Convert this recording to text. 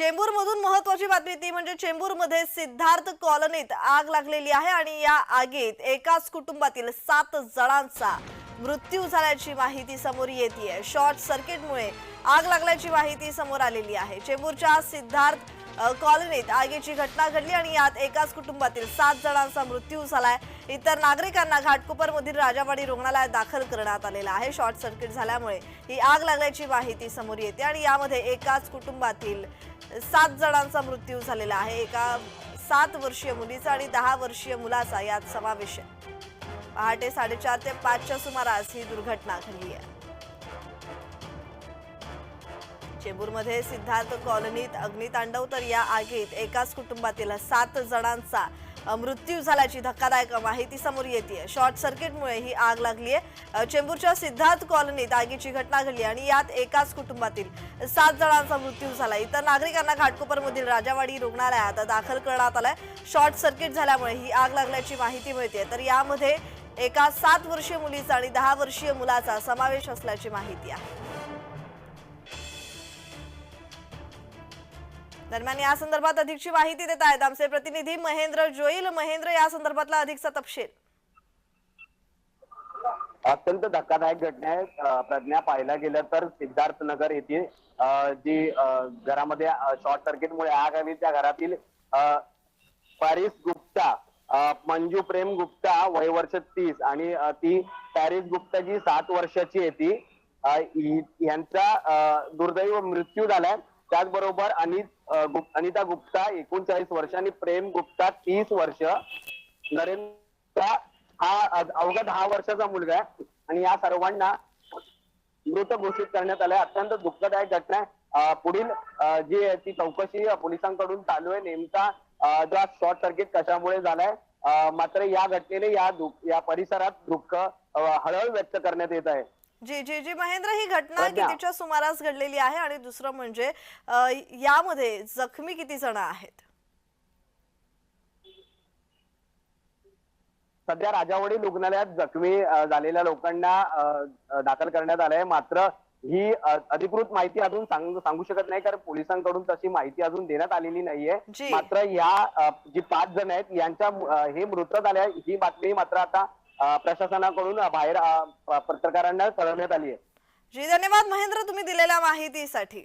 चेंबूरमधून महत्वाची बातमी ती म्हणजे चेंबूरमध्ये सिद्धार्थ कॉलनीत आग लागलेली आहे आणि या आगीत एकाच कुटुंबातील सात जणांचा मृत्यू झाल्याची माहिती समोर येते शॉर्ट सर्किटमुळे आग लागल्याची माहिती समोर आलेली आहे. चेंबूरच्या सिद्धार्थ कॉलनीत आगीची घटना घडली आणि यात एकाच कुटुंबातील सात जणांचा मृत्यू झालाय. इतर नागरिकांना घाटकोपरमधील राजावाडी रुग्णालयात दाखल करण्यात आलेला आहे. शॉर्ट सर्किट झाल्यामुळे ही आग लागल्याची माहिती समोर येते आणि यामध्ये एकाच कुटुंबातील सात जणांचा मृत्यू झालेला आहे. एका सात वर्षीय मुलीचा आणि दहा वर्षीय मुलाचा यात समावेश आहे. पहाटे साडेचार ते पाचच्या सुमारास ही दुर्घटना घडली आहे. चेंबूरमध्ये सिद्धार्थ कॉलनीत अग्नितांडव तर या आगीत एकाच कुटुंबातील सात जणांचा मृत्यू झाल्याची धक्कादायक माहिती समोर येते शॉर्ट सर्किटमुळे ही आग लागली आहे चेंबूरच्या सिद्धार्थ कॉलनीत आगीची घटना घडली आणि यात एकाच कुटुंबातील सात जणांचा मृत्यू झाला. इतर नागरिकांना घाटकोपरमधील राजावाडी रुग्णालयात दाखल करण्यात आलाय. शॉर्ट सर्किट झाल्यामुळे ही आग लागल्याची माहिती मिळते तर यामध्ये एका सात वर्षीय मुलीचा आणि दहा वर्षीय मुलाचा समावेश असल्याची माहिती आहे. दरम्यान या संदर्भात अधिकची माहिती देत आहेत आमचे प्रतिनिधी महेंद्र जोईल. महेंद्र या संदर्भातला अधिकचा तपशील. अत्यंत धक्कादायक घटना आहे. प्रज्ञा पाहायला गेलं तर सिद्धार्थ नगर येथे जी घरामध्ये शॉर्ट सर्किटमुळे आग आली. त्या घरातील पॅरिस गुप्ता मंजू प्रेम गुप्ता वय वर्ष तीस आणि ती पॅरिस गुप्ता जी सात वर्षाची आहे ती यांचा दुर्दैव मृत्यू झालाय. त्याचबरोबर अनिता गुप्ता एकोणचाळीस वर्ष आणि प्रेम गुप्ता तीस वर्ष. नरेंद्र हा अवघा दहा वर्षाचा मुलगा आहे. आणि या सर्वांना मृत घोषित करण्यात आलंय. अत्यंत दुःखदायक घटना आहे. पुढील जी ती चौकशी पोलिसांकडून चालू आहे. नेमका जो शॉर्ट सर्किट कशामुळे झालाय मात्र या घटनेने या या परिसरात दुःख हळहळ व्यक्त करण्यात येत आहे. जी जी जी महेंद्र ही घटना. कितीच्या सुमारास घडलेली आहे आणि दुसरं म्हणजे यामध्ये जखमी किती जण आहेत सध्या राजावाडी रुग्णालयात जखमी झालेल्या लोकांना दाखल करण्यात आलंय मात्र ही अधिकृत माहिती अजून सांग- सांगू शकत नाही कारण पोलिसांकडून तशी माहिती अजून देण्यात आलेली नाहीये. मात्र या जी पाच जण आहेत यांच्या हे मृत झाले ही बातमी मात्र आता प्रशासनाकडून बाहेर पत्रकारांना कळवण्यात आली आहे. जी धन्यवाद महेंद्र तुम्ही दिलेल्या माहितीसाठी.